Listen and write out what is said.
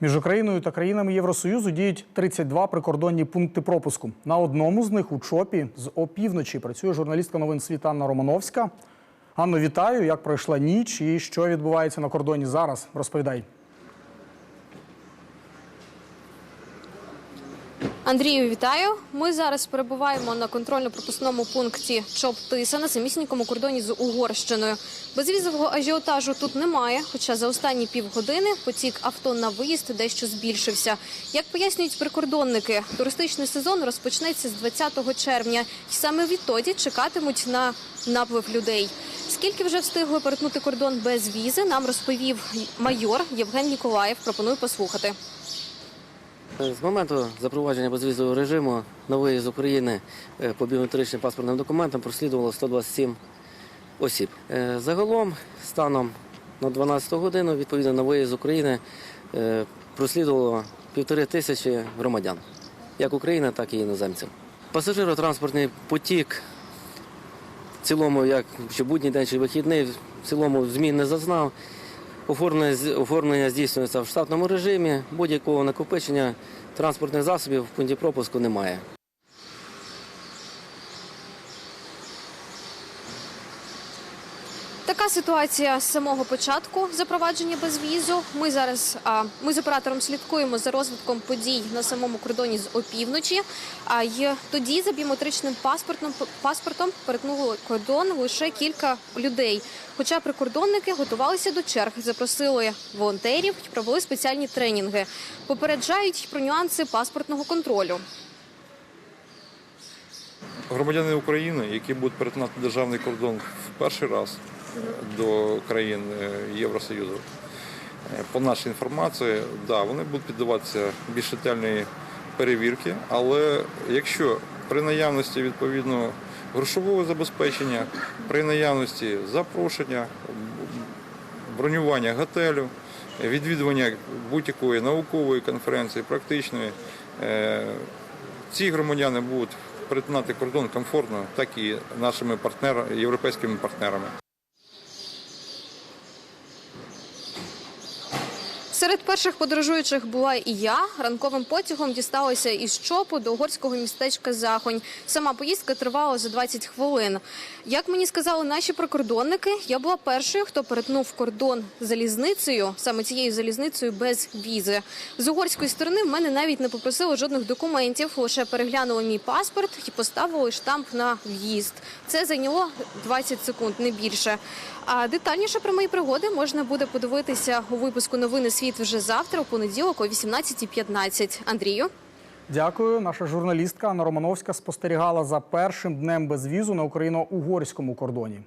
Між Україною та країнами Євросоюзу діють 32 прикордонні пункти пропуску. На одному з них у ЧОПі з опівночі працює журналістка новин світ Анна Романовська. Анно, вітаю. Як пройшла ніч і що відбувається на кордоні зараз? Розповідай. Андрію, вітаю. Ми зараз перебуваємо на контрольно-пропускному пункті ЧОП Тиса на самісінькому кордоні з Угорщиною. Безвізового ажіотажу тут немає, хоча за останні півгодини потік авто на виїзд дещо збільшився. Як пояснюють прикордонники, туристичний сезон розпочнеться з 20 червня, і саме відтоді чекатимуть на наплив людей. Скільки вже встигли перетнути кордон без візи, нам розповів майор Євген Ніколаєв. Пропоную послухати. З моменту запровадження безвізового режиму на виїзд з України е, по біометричним паспортним документам прослідувало 127 осіб. Е, Загалом, станом на 12 годину, відповідно на виїзд з України е, прослідувало півтори тисячі громадян, як України, так і іноземців. Пасажиротранспортний потік в цілому, як чи будній день, чи вихідний, в цілому змін не зазнав. Оформлення, оформлення здійснюється в штатному режимі. Будь-якого накопичення транспортних засобів в пункті пропуску немає. Така ситуація з самого початку запровадження безвізу. Ми зараз ми з оператором слідкуємо за розвитком подій на самому кордоні з опівночі. А й тоді за біометричним паспортом паспортом перетнули кордон лише кілька людей. Хоча прикордонники готувалися до черг, запросили волонтерів і провели спеціальні тренінги. Попереджають про нюанси паспортного контролю. Громадяни України, які будуть перетинати державний кордон в перший раз до країн е, Євросоюзу, е, по нашій інформації, да, вони будуть піддаватися більш ретельної перевірки, але якщо при наявності відповідно грошового забезпечення, при наявності запрошення, бронювання готелю, відвідування будь-якої наукової конференції, практичної, е, ці громадяни будуть перетинати кордон комфортно, так і нашими партнерами, європейськими партнерами. Серед перших подорожуючих була і я. Ранковим потягом дісталася із Чопу до угорського містечка Захонь. Сама поїздка тривала за 20 хвилин. Як мені сказали наші прикордонники, я була першою, хто перетнув кордон залізницею, саме цією залізницею без візи. З угорської сторони в мене навіть не попросили жодних документів, лише переглянули мій паспорт і поставили штамп на в'їзд. Це зайняло 20 секунд, не більше. А детальніше про мої пригоди можна буде подивитися у випуску новини світ вже завтра, у понеділок о 18.15. Андрію. Дякую. Наша журналістка Анна Романовська спостерігала за першим днем безвізу на україно-угорському кордоні.